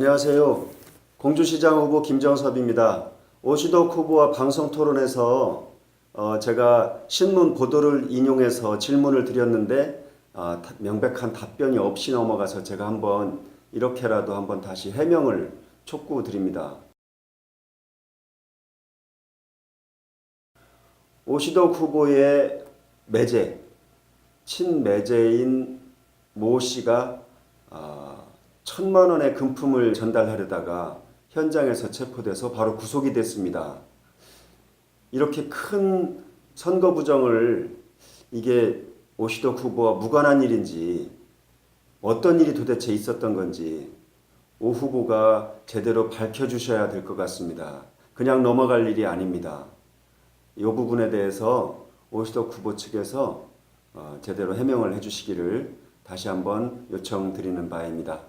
안녕하세요. 공주시장 후보 김정섭입니다. 오시덕 후보와 방송 토론에서 어, 제가 신문 보도를 인용해서 질문을 드렸는데 아, 다- 명백한 답변이 없이 넘어가서 제가 한번 이렇게라도 한번 다시 해명을 촉구드립니다. 오시덕 후보의 매제, 친매제인 모 씨가 아, 천만 원의 금품을 전달하려다가 현장에서 체포돼서 바로 구속이 됐습니다. 이렇게 큰 선거 부정을 이게 오시덕 후보와 무관한 일인지 어떤 일이 도대체 있었던 건지 오 후보가 제대로 밝혀주셔야 될 것 같습니다. 그냥 넘어갈 일이 아닙니다. 이 부분에 대해서 오시덕 후보 측에서 어, 제대로 해명을 해주시기를 다시 한번 요청드리는 바입니다.